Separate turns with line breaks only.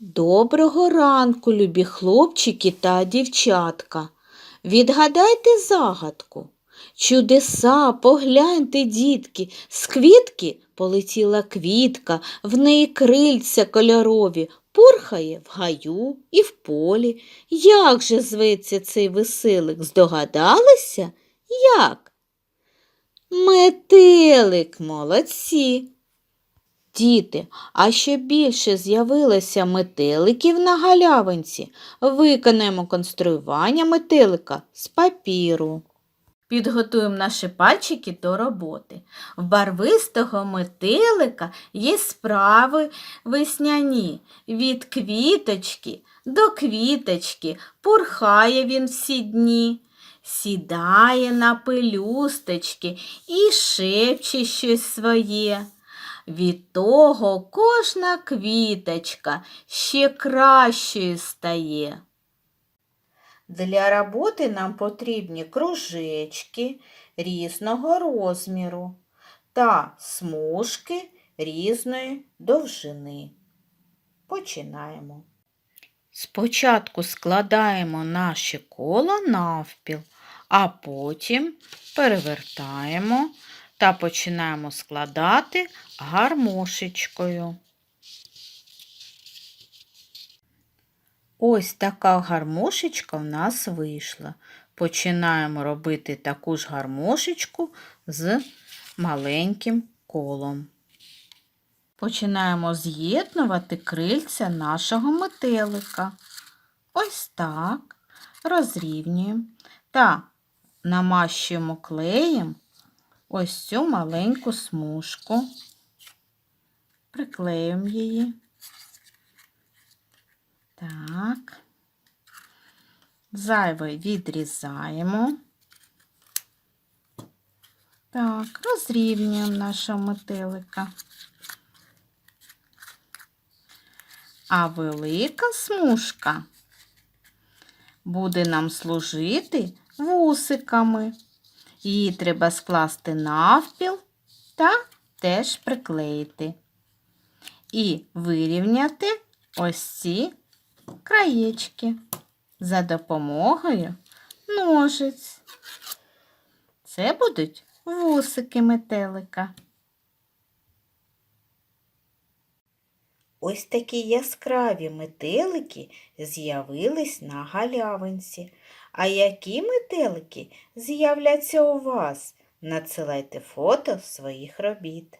Доброго ранку, любі хлопчики та дівчатка. Відгадайте загадку. Чудеса, погляньте, дітки, з квітки полетіла квітка, в неї крильця кольорові, пурхає в гаю і в полі. Як же зветься цей веселик? Здогадалися? Як? Метелик, молодці. Діти, а ще більше з'явилося метеликів на галявинці. Виконаємо конструювання метелика з папіру. Підготуємо наші пальчики до роботи. В барвистого метелика є справи весняні. Від квіточки до квіточки пурхає він всі дні. Сідає на пелюсточки і шепче щось своє. Від того кожна квіточка ще кращою стає. Для роботи нам потрібні кружечки різного розміру та смужки різної довжини. Починаємо. Спочатку складаємо наші кола навпіл, а потім перевертаємо та починаємо складати гармошечкою. Ось така гармошечка в нас вийшла. Починаємо робити таку ж гармошечку з маленьким колом. Починаємо з'єднувати крильця нашого метелика. Ось так. Розрівнюємо та намащуємо клеєм ось цю маленьку смужку. Приклеюємо її. Так. Зайве відрізаємо. Так, розрівнюємо нашого метелика. А велика смужка буде нам служити вусиками. Її треба скласти навпіл та теж приклеїти. І вирівняти ось ці краєчки за допомогою ножиць. Це будуть вусики метелика. Ось такі яскраві метелики з'явились на галявинці. А які метелики з'являться у вас? Надсилайте фото своїх робіт.